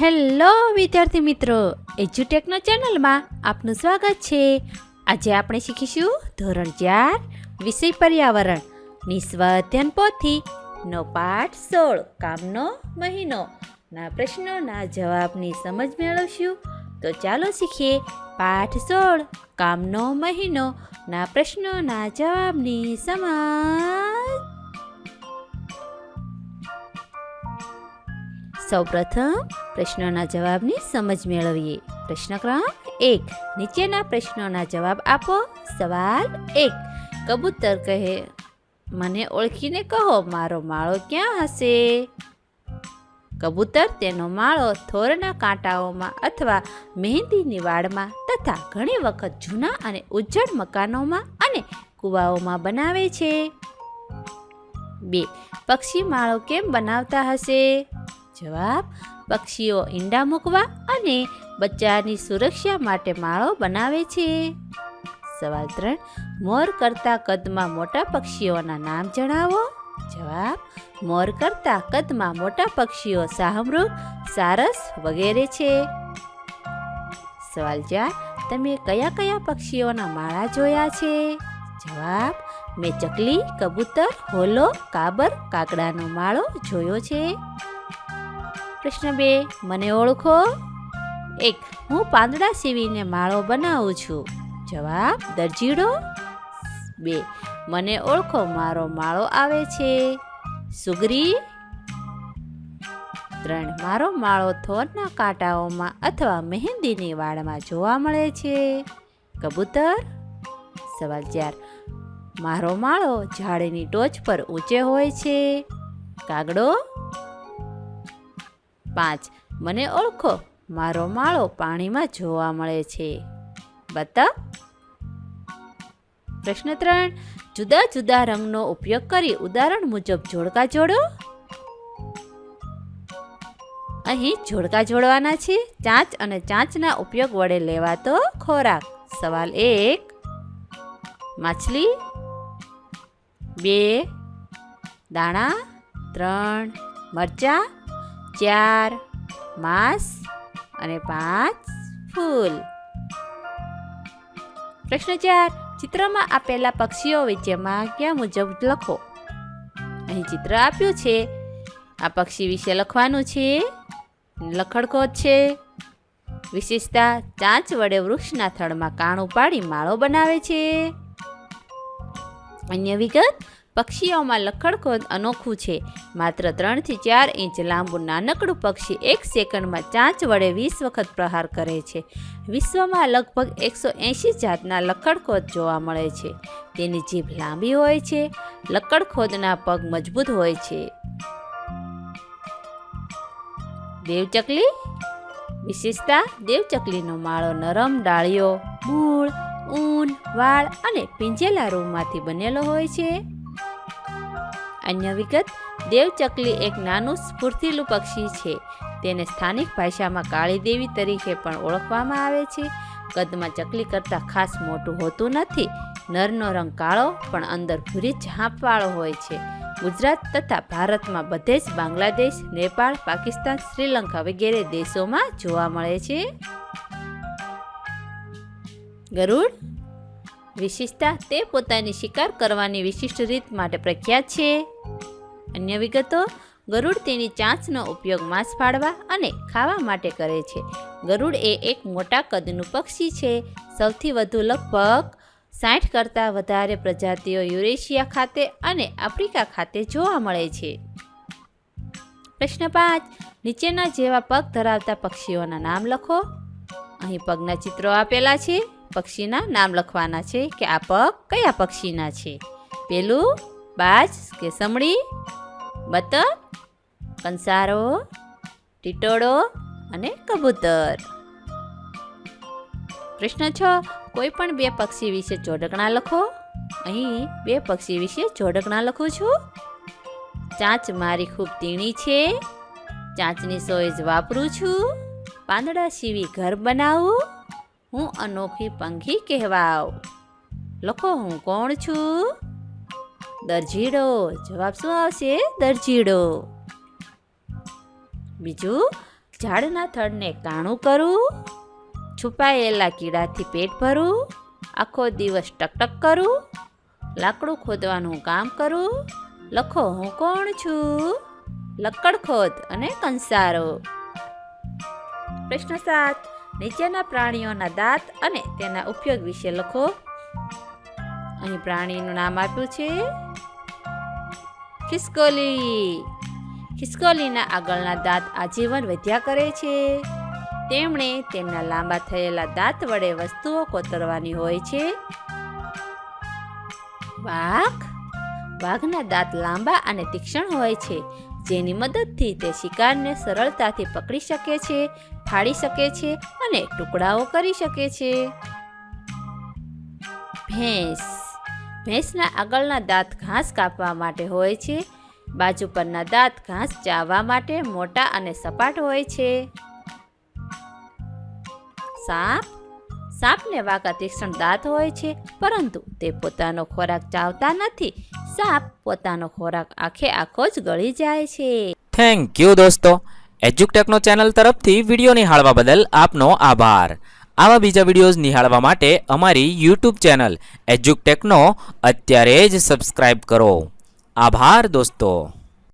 Hello વિદ્યાર્થી મિત્રો એજ્યુટેકનો ચેનલમાં આપનું સ્વાગત છે. આજે આપણે શીખીશું ધોરણ ચાર, વિષય પર્યાવરણ. નિસ્વાધ્યન પોથી નો પાઠ સોળ, કામનો મહિનો. ના પ્રશ્નોના જવાબની સમજ મેળવશું. તો ચાલો શીખીએ પાઠ સોળ, કામનો મહિનો. ના પ્રશ્નોના જવાબની સમજ. સૌપ્રથમ પ્રશ્નોના જવાબની સમજ મેળવીએ. પ્રશ્ન ક્રમ એક. નીચેના પ્રશ્નોના જવાબ આપો. સવાલ એક. કબૂતર કહે, મને ઓળખીને કહો, મારો માળો ક્યાં હશે? કબૂતર તેનો માળો થોરના કાંટાઓમાં અથવા મહેંદીની વાડમાં તથા ઘણી વખત જૂના અને ઉજ્જડ મકાનોમાં અને કૂવાઓમાં બનાવે છે. બે. પક્ષી માળો કેમ બનાવતા હશે? જવાબ, પક્ષીઓ ઈંડા મૂકવા અને બચ્ચાની સુરક્ષા માટે માળો બનાવે છે. સવાલ ત્રણ, મોર કરતા કદમાં મોટા પક્ષીઓના નામ જણાવો. જવાબ, મોર કરતા કદમાં મોટા પક્ષીઓ શાહમૃગ સારસ વગેરે છે. સવાલ ચાર, તમે કયા કયા પક્ષીઓના માળા જોયા છે? જવાબ, મેં ચકલી, કબૂતર, હોલો, કાબર, કાગડાનો માળો જોયો છે. પ્રશ્ન બે, મને ઓળખો? એક, હું પાંદડા સીવીને માળો બનાવું છું. જવાબ, દરજીડો. બે, મને ઓળખો, મારો માળો આવે છે. સુગરી. ત્રણ, મારો માળો થોરના કાંટાઓમાં અથવા મહેંદીની વાડમાં જોવા મળે છે. કબૂતર. સવાલ ચાર, મારો માળો ઝાડની ટોચ પર ઊંચે હોય છે. કાગડો. પાંચ. મને ઓળખો. મારો માળો પાણીમાં જોવા મળે છે. બતા. પ્રશ્ન ત્રણ. જુદા જુદા રંગનો ઉપયોગ કરી ઉદાહરણ મુજબ જોડકા જોડો. અહીં જોડકા જોડવાના છે. ચાંચ અને ચાંચના ઉપયોગ વડે લેવાતો ખોરાક. સવાલ એક. માછલી. બે. દાણા. ત્રણ. મરચાં. ચાર, માંસ અને પાંચ ફૂલ. પ્રશ્ન ચાર, ચિત્રમાં આપેલા પક્ષીઓ વિશેમાં ક્યાં મુજબ લખો. અહીં ચિત્ર આપ્યું છે, આ પક્ષી વિશે લખવાનું છે, લખડખોદ છે. વિશેષતા, ચાંચ વડે વૃક્ષના થડમાં કાણું પાડી માળો બનાવે છે. અન્ય વિગત પક્ષીઓમાં લખડખોદ અનોખું છે. માત્ર ત્રણથી ચાર ઇંચ લાંબુ નાનકડું પક્ષી એક સેકન્ડમાં ચાંચ વડે વીસ વખત પ્રહાર કરે છે. વિશ્વમાં લગભગ એકસો એંશી જાતના લખડખોદ જોવા મળે છે. તેની જીભ લાંબી હોય છે, લખડખોદના પગ મજબૂત હોય છે. દેવચકલી? વિશેષતા દેવચકલીનો માળો નરમ ડાળીઓ, મૂળ, ઊન, વાળ અને પિંજેલા રૂમમાંથી બનેલો હોય છે. અન્ય વિગત દેવચકલી એક નાનું સ્ફૂર્તિલું પક્ષી છે. તેને સ્થાનિક ભાષામાં કાળી દેવી તરીકે પણ ઓળખવામાં આવે છે. કદમાં ચકલી કરતાં ખાસ મોટું હોતું નથી. નરનો રંગ કાળો, પણ અંદર ભૂરી ઝાંપવાળો હોય છે. ગુજરાત તથા ભારતમાં બધે જ બાંગ્લાદેશ, નેપાળ, પાકિસ્તાન, શ્રીલંકા વગેરે દેશોમાં જોવા મળે છે. ગરુડ વિશિષ્ટતા તે પોતાની શિકાર કરવાની વિશિષ્ટ રીત માટે પ્રખ્યાત છે. અન્ય વિગતો, ગરુડ તેની ચાંચનો ઉપયોગ માંસ ફાળવા અને ખાવા માટે કરે છે. ગરુડ એ એક મોટા કદનું પક્ષી છે. સૌથી વધુ લગભગ સાઠ કરતાં વધારે પ્રજાતિઓ યુરેશિયા ખાતે અને આફ્રિકા ખાતે જોવા મળે છે. પ્રશ્ન પાંચ, નીચેના જેવા પગ ધરાવતા પક્ષીઓના નામ લખો. અહીં પગના ચિત્રો આપેલા છે. પક્ષીના નામ લખવાના છે કે આ પગ કયા પક્ષીના છે? પેલું, બાજ, કે સમડી, બતક, કંસારો, ટીટોળો અને કબૂતર. પ્રશ્ન છ, કોઈ પણ બે પક્ષી વિશે જોડકણા લખો. અહીં બે પક્ષી વિશે જોડકણા લખું છું. ચાંચ મારી ખૂબ તીણી છે. ચાંચની સોય વાપરું છું. પાંદડા સીવી ઘર બનાવું. હું અનોખી પંખી કહેવાવ. લખો હું કોણ છું? દરજીડો. જવાબ શું આવશે? દરજીડો. બીજું, ઝાડના થડને કાણું કરું? છુપાયેલા કીડાથી પેટ ભરું? આખો દિવસ ટકટક કરું? લાકડું ખોદવાનું કામ કરું? લખો હું કોણ છું? લક્કડ ખોદ અને કંસારો. પ્રશ્ન સાત. નીચેના પ્રાણીઓના દાંત અને તેના ઉપયોગ વિશે લખો. અહીં પ્રાણીનું નામ આપ્યું છે ખિસકોલી. ખિસકોલીના આગળના દાંત આજીવન વધ્યા કરે છે. તેમણે તેમના લાંબા થયેલા દાંત વડે વસ્તુઓ કોતરવાની હોય છે. વાઘ? વાઘના દાંત લાંબા અને તીક્ષ્ણ હોય છે. જેની મદદથી તે શિકારને સરળતાથી પકડી શકે છે, ફાડી શકે છે અને ટુકડાઓ કરી શકે છે. ભેંસ. ભેંસના આગળના દાંત ઘાસ કાપવા માટે હોય છે. બાજુ પરના દાંત ઘાસ ચાવવા માટે મોટા અને સપાટ હોય છે. સાપ. સાપને વાંકા તીક્ષ્ણ દાંત હોય છે, પરંતુ તે પોતાનો ખોરાક ચાવતા નથી. સાપ પોતાનો ખોરાક આખે આખો જ ગળી જાય છે. થેન્ક યુ દોસ્તો. એજ્યુકટેકનો ચેનલ તરફથી વીડિયો નિહાળવા બદલ આપનો આભાર. આવા બીજા વિડીયોઝ નિહાળવા માટે અમારી યુટ્યુબ ચેનલ એજ્યુકટેકનો અત્યારે જ સબસ્ક્રાઇબ કરો. આભાર દોસ્તો.